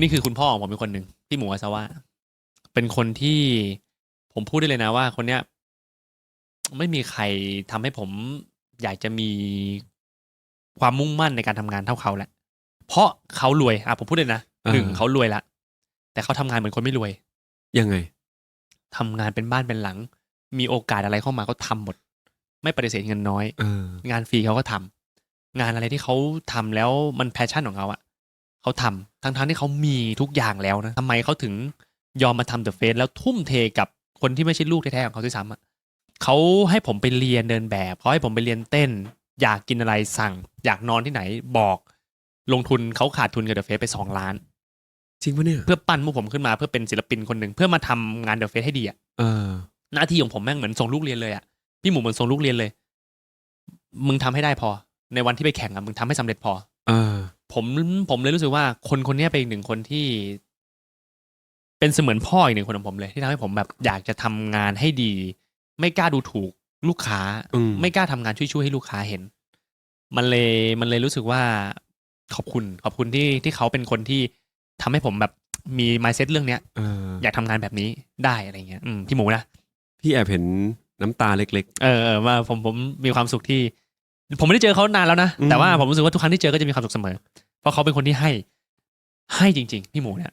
นี่คือคุณพ่อของผมเป็นคนหนึ่งพี่หมูอาซาวะเป็นคนที่ผมพูดได้เลยนะว่า คนเนี้ยไม่มีใครทำให้ผมอยากจะมีความมุ่งมั่นในการทำงานเท่าเขาแหละ เพราะเขารวยอะผมพูดเลยนะอ่าหนึ่งเขารวยละแต่เขาทำงานเหมือนคนไม่รวย ยังไงทำงานเป็นบ้านเป็นหลัง มีโอกาสอะไรเข้ามาก็ทำหมด ไม่ปฏิเสธเงินน้อยเอองานฟรีเขาก็ทำงานอะไรที่เขาทำแล้วมันแพชชั่นของเขาอะ เขาทำทั้งๆที่เขามีทุกอย่างแล้วนะทำไมเขาถึงยอมมาทำเดอะเฟสแล้วทุ่มเทกับคนที่ไม่ใช่ลูกแท้ๆของเขาด้วยซ้ำอะเขาให้ผมไปเรียนเดินแบบเขาให้ผมไปเรียนเต้น อยากกินอะไรสั่ง อยากนอนที่ไหนบอก ลงทุนเขาขาดทุนกับเดอะเฟสไปสองล้าน จริงปะเนี่ย เพื่อปั้นพวกผมขึ้นมาเพื่อเป็นศิลปินคนหนึ่งเพื่อมาทำงานเดอะเฟสให้ดีอะเออ หน้าที่ของผมแม่งเหมือนส่งลูกเรียนเลยอะพี่หมูเหมือนส่งลูกเรียนเลย มึงทำให้ได้พอ ในวันที่ไปแข่งอะมึงทำให้สำเร็จพอ เออ ผมผมเลยรู้สึกว่าคนคนเนี้ยเป็นอีกหนึ่งคนที่ เป็นเสมือนพ่ออีกหนึ่งคนของผมเลย ที่ทำให้ผมแบบอยากจะทำงานให้ดี ไม่กล้าดูถูกลูกค้า อืม ไม่กล้าทำงานช่วยๆให้ลูกค้าเห็น มันเลยมันเลยรู้สึกว่าขอบคุณขอบคุณที่ที่เขาเป็นคนที่ทำให้ผมแบบมีมายเซ็ตเรื่องเนี้ย เอออยากทำงานแบบนี้ได้อะไรเงี้ยอืมพี่หมูนะ พี่แอบเห็นน้ำตาเล็ก เออเออว่าผมผมมีความสุขที่ ผมไม่ได้เจอเขานานแล้วนะ อืม แต่ว่าผมรู้สึกว่าทุกครั้งที่เจอก็จะมีความสุขเสมอ เพราะเขาเป็นคนที่ให้ให้จริง ๆ พี่หมูเนี่ย